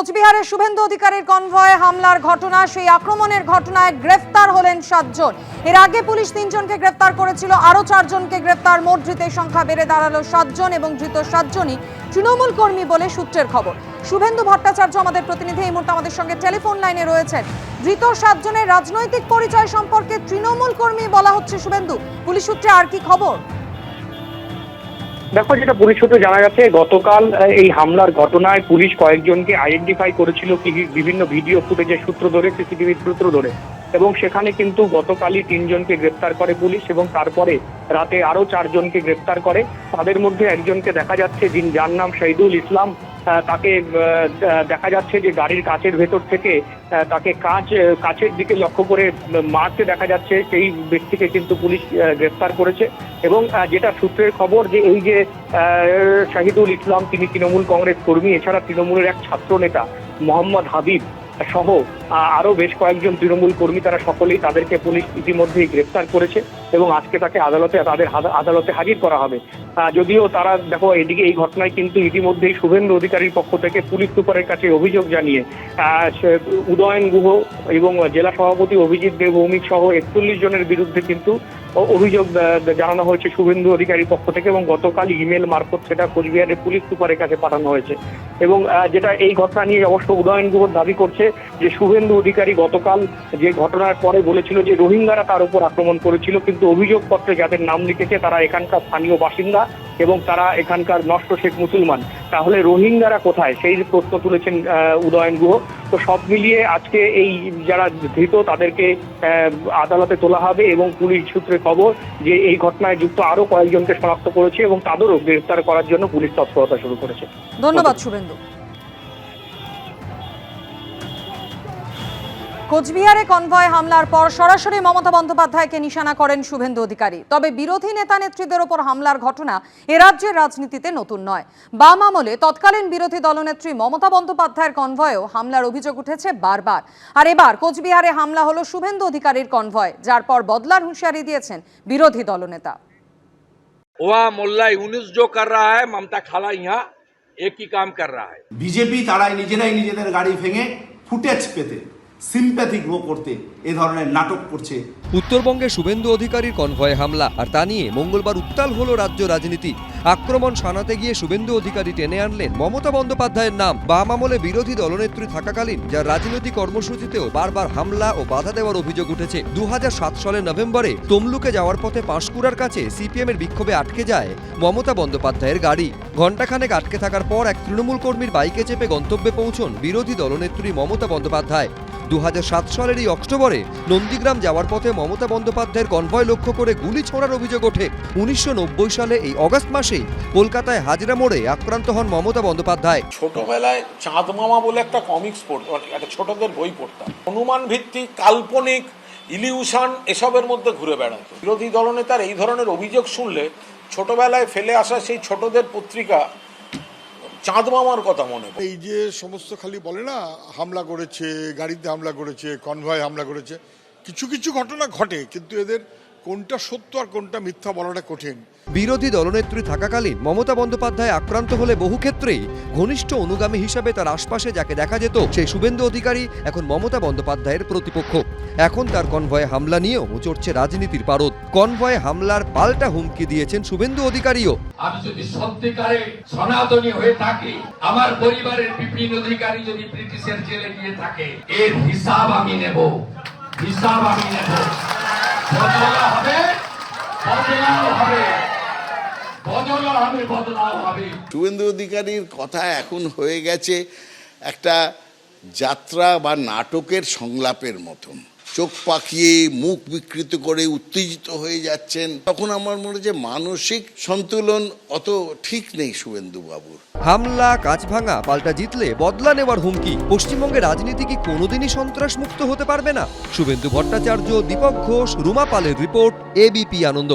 কোচবিহারের শুভেন্দু অধিকারীর কনভয়ে হামলার ঘটনা, সেই আক্রমণের ঘটনায় গ্রেফতার হলেন সাতজন। এর আগে পুলিশ তিনজনকে গ্রেফতার করেছিল, আরও চারজনকে গ্রেফতার। মোট ধৃতের সংখ্যা বেড়ে দাঁড়াল সাতজন এবং ধৃত সাতজনই তৃণমূল কর্মী বলে সূত্রের খবর। শুভেন্দু ভট্টাচার্য আমাদের প্রতিনিধি, এই মুহূর্তে আমাদের সঙ্গে টেলিফোন লাইনে রয়েছেন। ধৃত সাতজনের রাজনৈতিক পরিচয় সম্পর্কে তৃণমূল কর্মী বলা হচ্ছে শুভেন্দু। পুলিশ সূত্রে আর কি খবর? দেখো, যেটা পুলিশ সূত্রে জানা গেছে, গতকাল এই হামলার ঘটনায় পুলিশ কয়েকজনকে আইডেন্টিফাই করেছিল বিভিন্ন ভিডিও ফুটেজের সূত্র ধরে সিসিটিভির সূত্র ধরে। এবং সেখানে কিন্তু গতকালই তিনজনকে গ্রেপ্তার করে পুলিশ এবং তারপরে রাতে আরও চারজনকে গ্রেপ্তার করে। তাদের মধ্যে একজনকে দেখা যাচ্ছে, যিনি যার নাম শহীদুল ইসলাম। তাকে দেখা যাচ্ছে যে গাড়ির কাচের ভেতর থেকে তাকে কাঁচ, কাচের দিকে লক্ষ্য করে মারতে দেখা যাচ্ছে সেই ব্যক্তিকে কিন্তু পুলিশ গ্রেফতার করেছে। এবং যেটা সূত্রের খবর যে এই যে শাহিদুল ইসলাম, তিনি তৃণমূল কংগ্রেস কর্মী, এছাড়া তৃণমূলের এক ছাত্র নেতা, মোহাম্মদ হাবিব সহ আহ, আরও বেশ কয়েকজন তৃণমূল কর্মী তারা সকলেই তাদেরকে পুলিশ ইতিমধ্যেই গ্রেফতার করেছে এবং আজকে তাকে আদালতে তাদের আদালতে হাজির করা হবে। যদিও তারা দেখো এদিকে এই ঘটনায় কিন্তু ইতিমধ্যেই শুভেন্দু অধিকারীর পক্ষ থেকে পুলিশ সুপারের কাছে অভিযোগ জানিয়ে উদয়ন গুহ এবং জেলা সভাপতি অভিজিৎ দেব ভৌমিক সহ একচল্লিশ জনের বিরুদ্ধে কিন্তু অভিযোগ জানানো হয়েছে শুভেন্দু অধিকারীর পক্ষ থেকে এবং গতকাল ইমেল মারফত সেটা কোচবিহারের পুলিশ সুপারের কাছে পাঠানো হয়েছে। এবং যেটা এই ঘটনা নিয়ে অবশ্য উদয়ন গুহ দাবি করছে যে শুভেন্দু অধিকারী গতকাল যে ঘটনার পরে বলেছিল যে রোহিঙ্গারা তার উপর আক্রমণ করেছিল, কিন্তু অভিযোগপত্রে যাদের নাম লিখেছে তারা এখানকার স্থানীয় বাসিন্দা। এবং তারা এখানকার নষ্ট শেখ মুসলমান। তাহলে রোহিঙ্গারা কোথায়? সেই প্রশ্ন তুলেছেন উদয়ন গুহ। তো সব মিলিয়ে আজকে এই যারা ধৃত, তাদেরকে আদালতে তোলা হবে এবং পুলিশ সূত্রে খবর যে এই ঘটনায় যুক্ত আরও কয়েকজনকে শনাক্ত করেছে এবং তাদেরও গ্রেফতার করার জন্য পুলিশ তৎপরতা শুরু করেছে। ধন্যবাদ, শুভেন্দু। কোচবিহারে কনভয় হামলার পর সরাসরি মমতা বন্দ্যোপাধ্যায়কে নিশানা করেন শুভেন্দু অধিকারী। তবে বিরোধী নেতা নেত্রীদের ওপর হামলার ঘটনা এ রাজ্যের রাজনীতিতে নতুন নয়। বাম আমলে তৎকালীন বিরোধী দলনেত্রী মমতা বন্দ্যোপাধ্যায়ের কনভয়েও হামলার অভিযোগ উঠেছে বারবার। আর এবার কোচবিহারে হামলা হলো শুভেন্দু অধিকারীর কনভয় যার পর বদলার হুঁশিয়ারি দিয়েছেন বিরোধী দলনেতা। ওয়া মোল্লা ইউনিস জো কর হ্যায় মমতা খালা ইয়া একই কাম কর হ্যায়। বিজেপি তারাই নিজেরাই নিজেদের গাড়ি ভেঙে ফুটেজ পেতে সিম্প্যাথি গ্রো করতে এ ধরনের নাটক করছে। উত্তরবঙ্গে শুভেন্দু অধিকারীর কনভয়ে হামলা আর তা নিয়ে মঙ্গলবার উত্তাল হলো রাজ্য রাজনীতি। আক্রমণ শানাতে গিয়ে শুভেন্দু অধিকারী টেনে আনলেন মমতা বন্দ্যোপাধ্যায়ের নাম। বাম আমলে বিরোধী দলনেত্রী থাকাকালীন যার রাজনৈতিক কর্মসূচিতেও বারবার হামলা ও বাধা দেওয়ার অভিযোগ উঠেছে। দু হাজার সাত সালের নভেম্বরে তমলুকে যাওয়ার পথে পাঁশকুড়ার কাছে সিপিএমের বিক্ষোভে আটকে যায় মমতা বন্দ্যোপাধ্যায়ের গাড়ি। ঘণ্টাখানেক আটকে থাকার পর এক তৃণমূল কর্মীর বাইকে চেপে গন্তব্যে পৌঁছন বিরোধী দলনেত্রী মমতা বন্দ্যোপাধ্যায়। দু সালের এই অক্টোবরে নন্দীগ্রাম যাওয়ার পথে মমতা বন্দ্যোপাধ্যায়ের কনভয় লক্ষ্য করে গুলি ছোড়ার অভিযোগ ওঠে। উনিশশো নব্বই সালে এই অগস্ট মাসেই কলকাতায় হাজরা মোড়ে আক্রান্ত হন মমতা বন্দ্যোপাধ্যায়। ছোটবেলায় চাঁদ মামা বলে একটা কমিক্স পড়তাম একটা ছোটদের বই পড়তাম। অনুমান ভিত্তিক কাল্পনিক ইলিউশন এসবের মধ্যে ঘুরে বেড়াতো। বিরোধী দলনেতার এই ধরনের অভিযোগ শুনলে ছোটবেলায় ফেলে আসা সেই ছোটদের পত্রিকা চাঁদ মামার কথা মনে পড়ে। এই যে সমস্ত খালি বলে না, হামলা করেছে, গাড়িতে হামলা করেছে কনভয় হামলা করেছে, কিছু কিছু ঘটনা ঘটে, কিন্তু এদের কোনটা সত্য আর কোনটা মিথ্যা বলাটা কঠিন? বিরোধী দলনেত্রী থাকাকালীন মমতা বন্দ্যোপাধ্যায় আক্রান্ত হলে বহু ক্ষেত্রেই ঘনিষ্ঠ অনুগামী হিসাবে তার আশপাশে যাকে দেখা যেত সেই শুভেন্দু অধিকারী এখন মমতা বন্দ্যোপাধ্যায়ের প্রতিপক্ষ। এখন তার কনভয়ে হামলা নিয়েও চড়ছে রাজনীতির পারদ। কনভয়ে হামলার পাল্টা হুমকি দিয়েছেন শুভেন্দু অধিকারীও। আমি যদি সত্যিকারে সনাতনী হয়ে থাকি আমার পরিবারের বিপিন অধিকারী যদি ব্রিটিশের জেলে গিয়ে থাকে এর হিসাব আমি নেব। হিসাব আমি নেব। বদলা হবে, বদলাও হবে। শুভেন্দু অধিকারীর কথা এখন হয়ে গেছে একটা যাত্রা বা নাটকের সংলাপের মতন। চোখ পাকিয়ে মুখ বিকৃত করে উত্তেজিত হয়ে যাচ্ছেন, তখন আমার মনে যে মানসিক সন্তুলন অত ঠিক নেই শুভেন্দু বাবুর হামলা কাজ ভাঙা পাল্টা জিতলে বদলা নেওয়ার হুমকি পশ্চিমবঙ্গের রাজনীতি কি কোনোদিনই সন্ত্রাস মুক্ত হতে পারবে না? শুভেন্দু ভট্টাচার্য, দীপক ঘোষ, রুমা পালের রিপোর্ট, এবিপি আনন্দ।